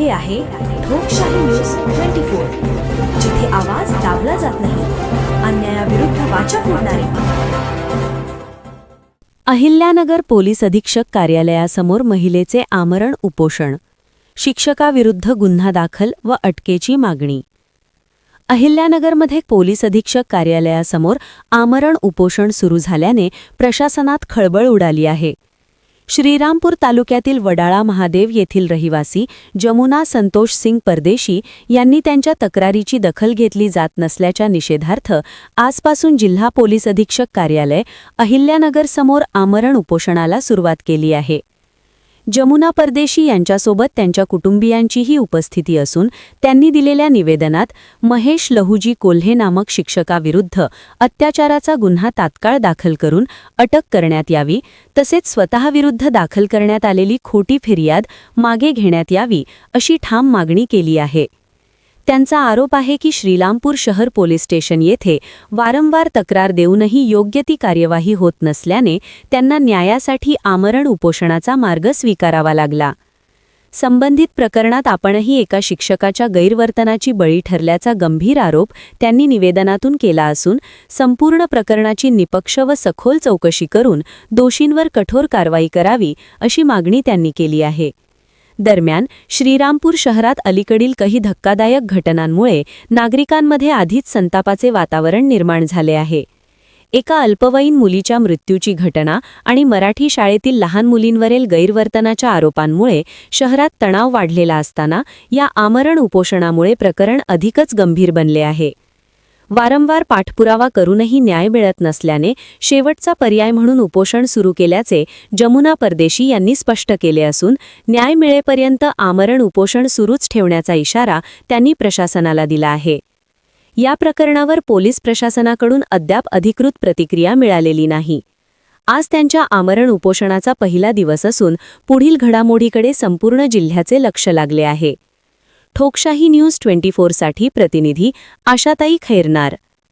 हे आहे लोकशाही न्यूज ट्वेंटी फोर जिथे आवाज दाबला जात नाही अन्यायाविरुद्ध वाचा फोडणारे. अहिल्यानगर पोलीस अधीक्षक कार्यालयासमोर महिलेचे आमरण उपोषण शिक्षकाविरुद्ध गुन्हा दाखल व अटकेची मागणी. अहिल्यानगरमध्ये पोलीस अधीक्षक कार्यालयासमोर आमरण उपोषण सुरू झाल्याने प्रशासनात खळबळ उडाली आहे. श्रीरामपूर तालुक्यातील वडाळा महादेव येथील रहिवासी जमुना संतोष सिंग परदेशी यांनी त्यांच्या तक्रारीची दखल घेतली जात नसल्याच्या निषेधार्थ आजपासून जिल्हा पोलीस अधीक्षक कार्यालय अहिल्यानगरसमोर आमरण उपोषणाला सुरुवात केली आहे. जमुना परदेशी यांच्यासोबत त्यांच्या कुटुंबियांचीही उपस्थिती असून त्यांनी दिलेल्या निवेदनात महेश लहुजी कोल्हे नामक शिक्षकाविरुद्ध अत्याचाराचा गुन्हा तात्काळ दाखल करून अटक करण्यात यावी तसेच स्वतःविरुद्ध दाखल करण्यात आलेली खोटी फिर्याद मागे घेण्यात यावी अशी ठाम मागणी केली आहे. त्यांचा आरोप आहे की श्रीरामपूर शहर पोलीस स्टेशन येथे वारंवार तक्रार देऊनही योग्य ती कार्यवाही होत नसल्याने त्यांना न्यायासाठी आमरण उपोषणाचा मार्ग स्वीकारावा लागला. संबंधित प्रकरणात आपणही एका शिक्षकाच्या गैरवर्तनाची बळी ठरल्याचा गंभीर आरोप त्यांनी निवेदनातून केला असून संपूर्ण प्रकरणाची निपक्ष व सखोल चौकशी करून दोषींवर कठोर कारवाई करावी अशी मागणी त्यांनी केली आहे. दरम्यान श्रीरामपूर शहरात अलीकडील काही धक्कादायक घटनांमुळे नागरिकांमध्ये आधीच संतापाचे वातावरण निर्माण झाले आहे. एका अल्पवयीन मुलीच्या मृत्यूची घटना आणि मराठी शाळेतील लहान मुलींवरील गैरवर्तनाच्या आरोपांमुळे शहरात तणाव वाढलेला असताना या आमरण उपोषणामुळे प्रकरण अधिकच गंभीर बनले आहे. वारंवार पाठपुरावा करूनही न्याय मिळत नसल्याने शेवटचा पर्याय म्हणून उपोषण सुरू केल्याचे जमुना परदेशी यांनी स्पष्ट केले असून न्याय मिळेपर्यंत आमरण उपोषण सुरूच ठेवण्याचा इशारा त्यांनी प्रशासनाला दिला आहे. या प्रकरणावर पोलीस प्रशासनाकडून अद्याप अधिकृत प्रतिक्रिया मिळालेली नाही. आज त्यांच्या आमरण उपोषणाचा पहिला दिवस असून पुढील घडामोडीकडे संपूर्ण जिल्ह्याचे लक्ष लागले आहे. ठोकशाही न्यूज ट्वेंटी फोरसाठी प्रतिनिधी आशाताई खैरनार.